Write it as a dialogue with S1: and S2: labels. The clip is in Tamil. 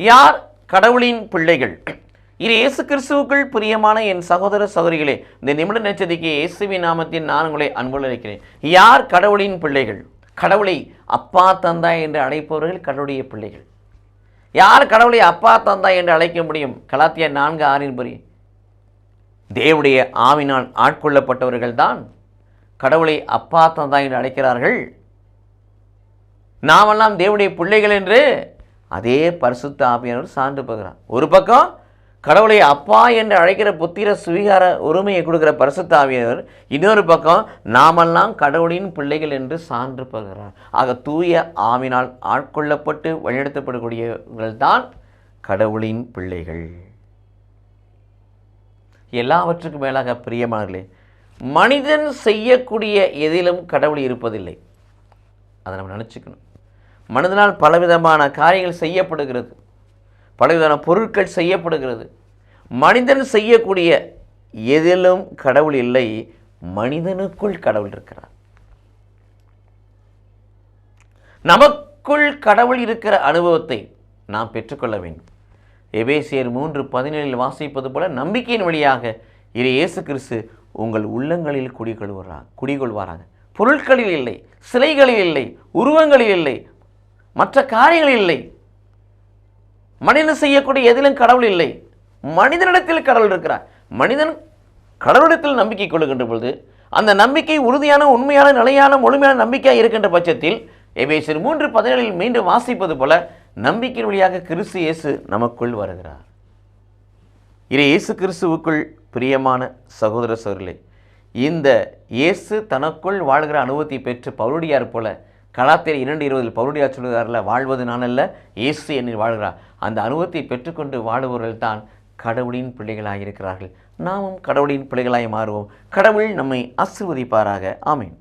S1: யார் கடவுளின் பிள்ளைகள்? இது இயேசு கிறிஸ்துவுக்குள் பிரியமான என் சகோதர சகோதரிகளே இந்த நிமிட நட்சத்திரிக்கு இயேசுவின் நாமத்தின் நான் உங்களை அன்புள்ள இருக்கிறேன் யார் கடவுளின் பிள்ளைகள்? கடவுளை அப்பா தந்தா என்று அழைப்பவர்கள் கடவுளுடைய பிள்ளைகள். யார் கடவுளை அப்பா தந்தா என்று அழைக்க முடியும்? கலாத்திய நான்கு ஆறின் புரி தேவுடைய ஆவினால் ஆட்கொள்ளப்பட்டவர்கள் தான் கடவுளை அப்பா தந்தா என்று அழைக்கிறார்கள். நாமெல்லாம் தேவனுடைய பிள்ளைகள் என்று அதே பரிசுத்த ஆவியானவர் சான்று பகிறார் ஒரு பக்கம் கடவுளை அப்பா என்று அழைக்கிற புத்திர சுவீகார உரிமையை கொடுக்கிற பரிசுத்த ஆவியானவர் இன்னொரு பக்கம் நாமெல்லாம் கடவுளின் பிள்ளைகள் என்று சான்று பகிறார் ஆக தூய ஆவினால் ஆட்கொள்ளப்பட்டு வழிநடத்தப்படக்கூடியவர்கள் தான் கடவுளின் பிள்ளைகள். எல்லாவற்றுக்கும் மேலாக பிரியமானர்களே மனிதன் செய்யக்கூடிய எதிலும் கடவுள் இருப்பதில்லை. அதை நம்ம நினச்சிக்கணும். மனிதனால் பலவிதமான காரியங்கள் செய்யப்படுகிறது. பலவிதமான பொருட்கள் செய்யப்படுகிறது. மனிதன் செய்யக்கூடிய எதிலும் கடவுள் இல்லை மனிதனுக்குள் கடவுள் இருக்கிறார். நமக்குள் கடவுள் இருக்கிற அனுபவத்தை நாம் பெற்றுக்கொள்ள வேண்டும். எபேசியர் மூன்று பதினேழில் வாசிப்பது போல நம்பிக்கையின் வழியாக இரு இயேசு கிறிஸ்து உங்கள் உள்ளங்களில் குடிகொள்வாரா குடிகொள்வாராங்க பொருட்களில் இல்லை சிலைகளில் இல்லை உருவங்களில் இல்லை மற்ற காரியங்கள் இல்லை. மனிதன் செய்யக்கூடிய எதிலும் கடவுள் இல்லை. மனிதனிடத்தில் கடவுள் இருக்கிறார். மனிதன் கடவுளிடத்தில் நம்பிக்கை கொள்ளுகின்ற பொழுது அந்த நம்பிக்கை உறுதியான உண்மையான நிலையான முழுமையான நம்பிக்கையாக இருக்கின்ற பட்சத்தில் எபேசர் மூன்று பதினேழில் மீண்டும் வாசிப்பது போல நம்பிக்கையின் வழியாக கிறிஸ்து இயேசு நமக்குள் வருகிறார். இது இயேசு கிறிஸ்துவுக்குள் பிரியமான சகோதர சோர்களே இந்த இயேசு தனக்குள் வாழ்கிற அனுபவத்தை பெற்று பவுலுடியார் போல கலாத்தியர் இரண்டு இருபதில் பவுருடியா சொல்கிறார்ல வாழ்வது நான் அல்ல இயேசு என்னில் வாழ்கிறார். அந்த அனுபவத்தை பெற்றுக்கொண்டு வாழுபவர்கள் தான் கடவுளின் பிள்ளைகளாக இருக்கிறார்கள் நாமும் கடவுளின் பிள்ளைகளாய் மாறுவோம். கடவுள் நம்மை ஆசிர்வதிப்பாராக. ஆமீன்.